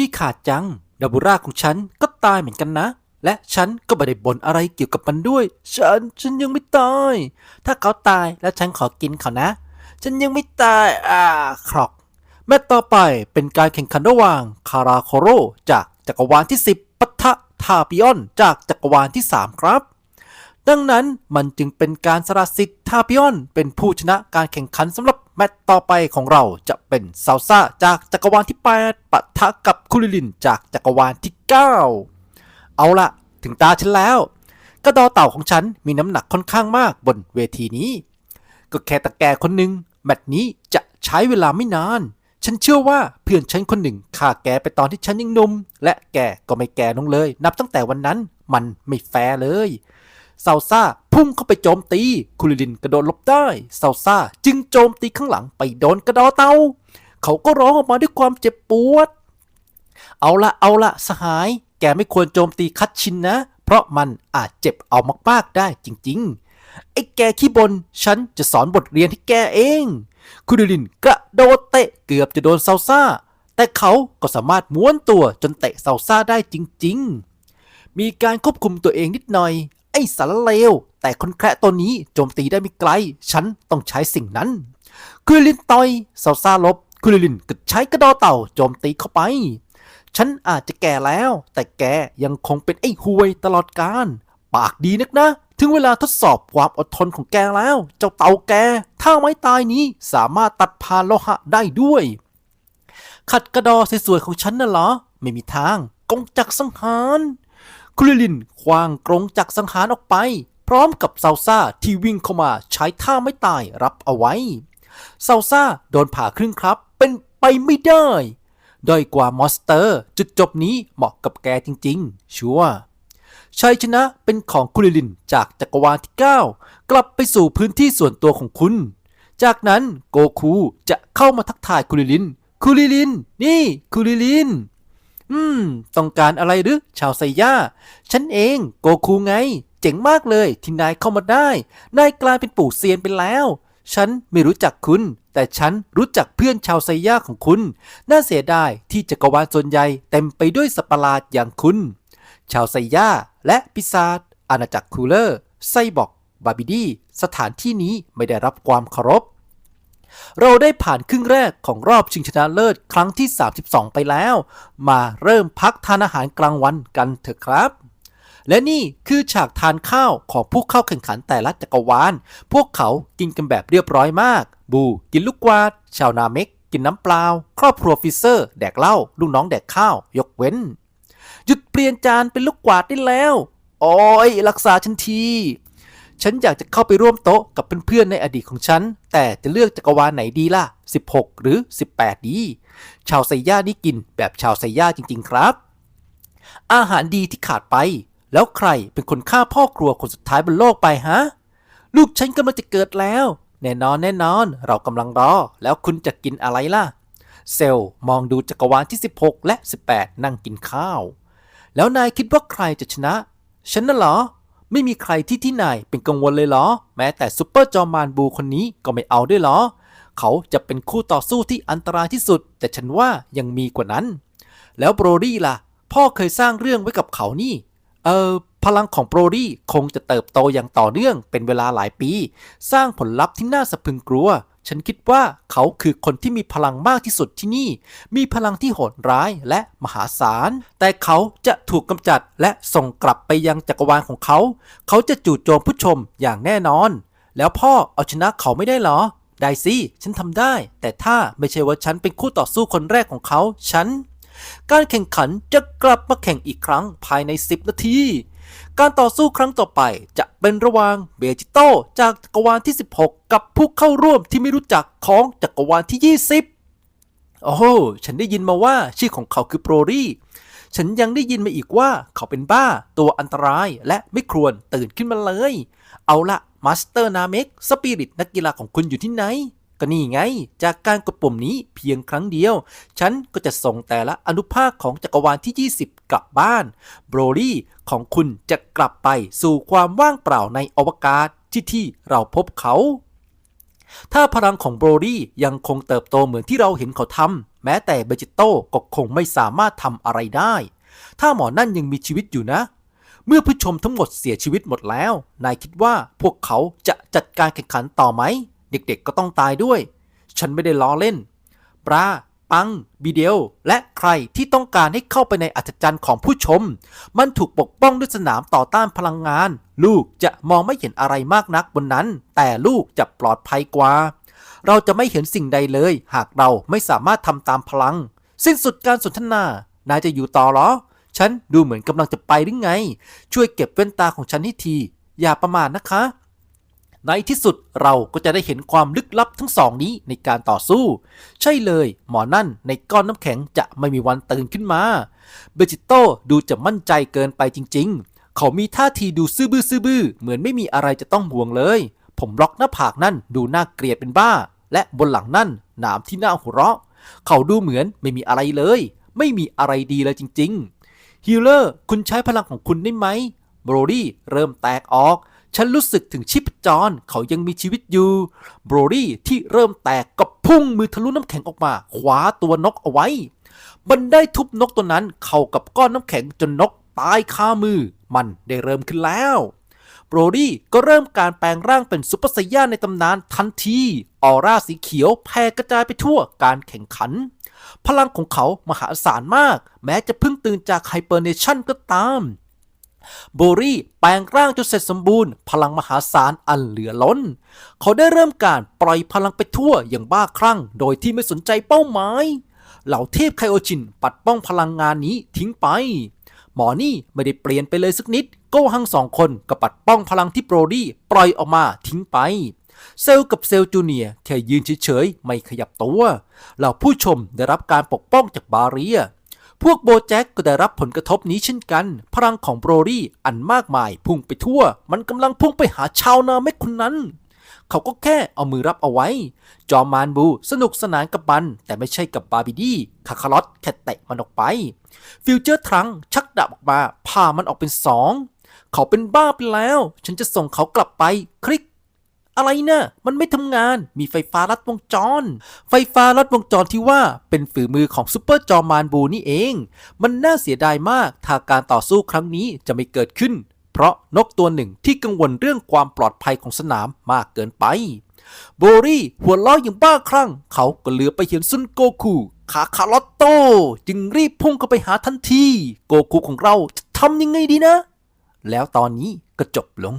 ขี้ขาดจังดาบุราของฉันก็ตายเหมือนกันนะ และฉันก็ไม่ได้บ่นอะไรเกี่ยวกับมันด้วย ฉันฉันยังไม่ตาย ถ้าเขาตายแล้วฉันขอกินเขานะ ฉันยังไม่ตายอ่าครอกแมตช์ต่อไปเป็นการแข่งขันระหว่างคาราโคโรจากจักรวาลที่ 10ปะทะทาปิออนจากจักรวาลที่ 3 ครับ ดังนั้นมันจึงเป็นการสละสิทธิ์ทาปิออน เป็นผู้ชนะการแข่งขันสำหรับแมตช์ต่อไปของเราจะเป็นซาลซ่าจากจักรวาลที่ 8ปะทะกับคุริลินจากจักรวาลที่ 9 เอาละถึงตาฉันแล้วกระดอเต่าของฉันมีน้ำหนักค่อนข้างมากบนเวทีนี้ ก็แค่ตะแกคนหนึ่งแมตช์นี้จะใช้เวลาไม่นาน ฉันเชื่อว่าเพื่อนฉันคนหนึ่งฆ่าแกไปตอนที่ฉันยังนุ่มและแกก็ไม่แก่ลงเลย นับตั้งแต่วันนั้นมันไม่แฟร์เลย ซาซ่าพุ่งเข้าไปโจมตี คุริลินกระโดดหลบได้ซาซ่าจึงโจมตีข้างหลังไปโดนกระดอเตา เขาก็ร้องออกมาด้วยความเจ็บปวด เอาละเอาละสหาย แกไม่ควรโจมตีคัตชินนะ เพราะมันอาจเจ็บเอามากๆได้จริง ๆ ไอ้แกขี้บน ฉันจะสอนบทเรียนให้แกเอง คุริลินกระโดดเตะเกือบจะโดนซาซ่า แต่เขาก็สามารถม้วนตัวจนเตะซาซ่าได้จริง ๆมีการควบคุมตัวเองนิดหน่อย อ้สารเลว แต่คนแคระตัวนี้โจมตีได้ไม่ไกล ฉันต้องใช้สิ่งนั้น คุริลินต่อยซาซาลบ คุริลินก็ใช้กระดอเต่าโจมตีเข้าไป ฉันอาจจะแก่แล้ว แต่แกยังคงเป็นไอ้หวยตลอดกาล ปากดีนักนะ ถึงเวลาทดสอบความอดทนของแกแล้ว เจ้าเต่าแก ถ้าไม้ตายนี้สามารถตัดผ่านโลหะได้ด้วย ขัดกระดอสวยๆของฉันน่ะเหรอ ไม่มีทาง กงจักสังหาร คุริลินคว้างกรงจักสังหารออกไป พร้อมกับซาซ่าที่วิ่งเข้ามาใช้ท่าไม่ตายรับเอาไว้ซาซ่าโดนผ่าครึ่งครับ เป็นไปไม่ได้ด้อยกว่ามอสเตอร์ จุดจบนี้เหมาะกับแกจริงๆ ชัวชัยชนะเป็นของคุริลินจากจักรวาลที่ 9 กลับไปสู่พื้นที่ส่วนตัวของคุณ จากนั้นโกคูจะเข้ามาทักทายคุริลิน คุริลิน นี่คุริลิน อืม ต้องการอะไรหรือชาวไซย่า ฉันเอง โกคูไง เจ๋งมากเลยที่นายเข้ามาได้ นายกลายเป็นปู่เซียนไปแล้ว ฉันไม่รู้จักคุณ แต่ฉันรู้จักเพื่อนชาวไซย่าของคุณ น่าเสียดายที่จักรวาลส่วนใหญ่เต็มไปด้วยสัประหลาดอย่างคุณ ชาวไซย่า และปีศาจอาณาจักรคูลเลอร์ ไซบอร์กบาบิดีสถานที่นี้ไม่ได้รับความเคารพ เราได้ผ่านครึ่งแรกของรอบชิงชนะเลิศครั้งที่ 32 ไปแล้ว มาเริ่มพักทานอาหารกลางวันกันเถอะครับ และนี่คือฉากทานข้าวของผู้เข้าแข่งขันแต่ละจักรวาล พวกเขากินกันแบบเรียบร้อยมาก บูกินลูกกวาด ชาวนาเม็ก กินน้ำเปล่า ครอบครัวฟิเซอร์ แดกเหล้า ลูกน้องแดกข้าว ยกเว้น หยุดเปลี่ยนจานเป็นลูกกวาดได้แล้ว โอ้ยรักษาฉันที ฉันอยากจะเข้าไปร่วมโต๊ะกับเพื่อนๆในอดีตของฉัน แต่จะเลือกจักรวาลไหนดีล่ะ 16 หรือ 18 ดี ชาวไซย่านี่กินแบบชาวไซย่าจริง ๆ ครับ อาหารดีที่ขาดไป แล้วใครเป็นคนฆ่าพ่อครัวคนสุดท้ายบนโลกไปฮะ ลูกฉันกำลังจะเกิดแล้ว แน่นอนแน่นอน เรากำลังรอ แล้วคุณจะกินอะไรล่ะ เซลมองดูจักรวาลที่ 16 และ 18 นั่งกินข้าว แล้วนายคิดว่าใครจะชนะ ฉันน่ะเหรอ ไม่มีใครที่ที่ไหนเป็นกังวลเลยเหรอ แม้แต่ซูเปอร์จอมมานบูคนนี้ก็ไม่เอาด้วยเหรอ เขาจะเป็นคู่ต่อสู้ที่อันตรายที่สุด แต่ฉันว่ายังมีกว่านั้น แล้วโบรดี้ล่ะ พ่อเคยสร้างเรื่องไว้กับเขานี่ เออพลังของโบรดี้คงจะเติบโตอย่างต่อเนื่องเป็นเวลาหลายปี สร้างผลลัพธ์ที่น่าสะพึงกลัว ฉันคิดว่าเขาคือคนที่มีพลังมากที่สุดที่นี่ มีพลังที่โหดร้ายและมหาศาล แต่เขาจะถูกกำจัดและส่งกลับไปยังจักรวาลของเขา เขาจะจู่โจมผู้ชมอย่างแน่นอน แล้วพ่อเอาชนะเขาไม่ได้เหรอ ได้สิ ฉันทำได้ แต่ถ้าไม่ใช่ว่าฉันเป็นคู่ต่อสู้คนแรกของเขา ฉัน การแข่งขันจะกลับมาแข่งอีกครั้งภายใน 10 นาที การต่อสู้ครั้งต่อไปจะเป็นระหว่างเบจิโตจากจักรวาลที่ 16 กับผู้เข้าร่วมที่ไม่รู้จักของจักรวาลที่ 20 โอ้โห ฉันได้ยินมาว่าชื่อของเขาคือโปรรี่ฉันยังได้ยินมาอีกว่าเขาเป็นบ้าตัวอันตรายและไม่ควรตื่นขึ้นมาเลย เอาละมาสเตอร์นาเมกสปิริตนักกีฬาของคุณอยู่ที่ไหน ก็นี่ไง จากการกดปุ่มนี้เพียงครั้งเดียว ฉันก็จะส่งแต่ละอนุภาคของจักรวาลที่ 20 กลับบ้านโบรลี่ของคุณจะกลับไปสู่ความว่างเปล่าในอวกาศที่ที่เราพบเขาถ้าพลังของโบรดี้ยังคงเติบโตเหมือนที่เราเห็นเขาทำแม้แต่เบจิโต้ก็คงไม่สามารถทำอะไรได้ ถ้าหมอนั่นยังมีชีวิตอยู่นะ เมื่อผู้ชมทั้งหมดเสียชีวิตหมดแล้ว นายคิดว่าพวกเขาจะจัดการแข่งขันต่อไหม เด็กๆก็ต้องตายด้วย ฉันไม่ได้ล้อเล่น ปลาปัง บีเดลและใครที่ต้องการให้เข้าไปในอัศจรรย์ของผู้ชม มันถูกปกป้องด้วยสนามต่อต้านพลังงาน ลูกจะมองไม่เห็นอะไรมากนักบนนั้น แต่ลูกจะปลอดภัยกว่า เราจะไม่เห็นสิ่งใดเลย หากเราไม่สามารถทำตามพลัง สิ้นสุดการสนทนา นายจะอยู่ต่อหรอ ฉันดูเหมือนกำลังจะไปหรือไง ช่วยเก็บแว่นตาของฉันให้ที อย่าประมาทนะคะ ในที่สุดเราก็จะได้เห็นความลึกลับทั้งสองนี้ในการต่อสู้ ใช่เลย หมอนั่นในก้อนน้ำแข็งจะไม่มีวันตื่นขึ้นมา เบจิโต้ดูจะมั่นใจเกินไปจริง ๆ เขามีท่าทีดูซื่อบื้อซื่อบื้อเหมือนไม่มีอะไรจะต้องห่วงเลย ผมล็อกหน้าผากนั่นดูน่าเกลียดเป็นบ้า และบนหลังนั่นหนามที่น่าหัวเราะ เขาดูเหมือนไม่มีอะไรเลย ไม่มีอะไรดีเลยจริง ๆฮิลเลอร์คุณใช้พลังของคุณได้ไหมโบรดี้เริ่มแตกออก ฉันรู้สึกถึงชีพจรเขายังมีชีวิตอยู่โบรดี้ที่เริ่มแตกก็พุ่งมือทะลุน้ำแข็งออกมาคว้าตัวนกเอาไว้ มันได้ทุบนกตัวนั้นเข้ากับก้อนน้ำแข็งจนนกตายคามือ มันได้เริ่มขึ้นแล้วโบรดี้ก็เริ่มการแปลงร่างเป็นซุปเปอร์ไซย่าในตำนานทันที ออร่าสีเขียวแผ่กระจายไปทั่วการแข่งขัน พลังของเขามหาศาลมาก แม้จะเพิ่งตื่นจากไฮเปอร์เนชั่นก็ตาม โบรี่แปลงร่างจนเสร็จสมบูรณ์ พลังมหาศาลอันเหลือล้น เขาได้เริ่มการปล่อยพลังไปทั่วอย่างบ้าคลั่ง โดยที่ไม่สนใจเป้าหมาย เหล่าเทพไคโอจินปัดป้องพลังงานนี้ทิ้งไป หมอนี่ไม่ได้เปลี่ยนไปเลยสักนิด โก้ฮังสองคนก็ปัดป้องพลังที่โบรดี้ปล่อยออกมาทิ้งไป เซลกับเซลจูเนียแค่ยืนเฉยๆไม่ขยับตัว เหล่าผู้ชมได้รับการปกป้องจากบาเรีย พวกโบแจ็คก็ได้รับผลกระทบนี้เช่นกัน พลังของโบรดี้อันมากมายพุ่งไปทั่ว มันกำลังพุ่งไปหาชาวนาเม็กคนนั้น เขาก็แค่เอามือรับเอาไว้ จอมมานบูสนุกสนานกับมัน แต่ไม่ใช่กับบาบิดี้คาคาลอตแค่เตะมันออกไป ฟิวเจอร์ทรังชักดาบออกมาพามันออกเป็นสองเขาเป็นบ้าไปแล้ว ฉันจะส่งเขากลับไป คลิก อะไรนะ่ะมันไม่ทำงาน มีไฟฟ้าลัดวงจร ไฟฟ้าลัดวงจรที่ว่าเป็นฝีมือของซูเปอร์จอมานบูนี่เอง มันน่าเสียดายมากถ้าการต่อสู้ครั้งนี้จะไม่เกิดขึ้น เพราะนกตัวหนึ่งที่กังวลเรื่องความปลอดภัยของสนามมากเกินไป โบรี่หัวล้ออย่างบ้าคลั่ง เขาก็เหลือไปเห็นซุนโกคูขาคาลอตโต จึงรีบพุ่งเข้าไปหาทันที โกคูของเราจะทำยังไงดีนะ แล้วตอนนี้ก็จบลง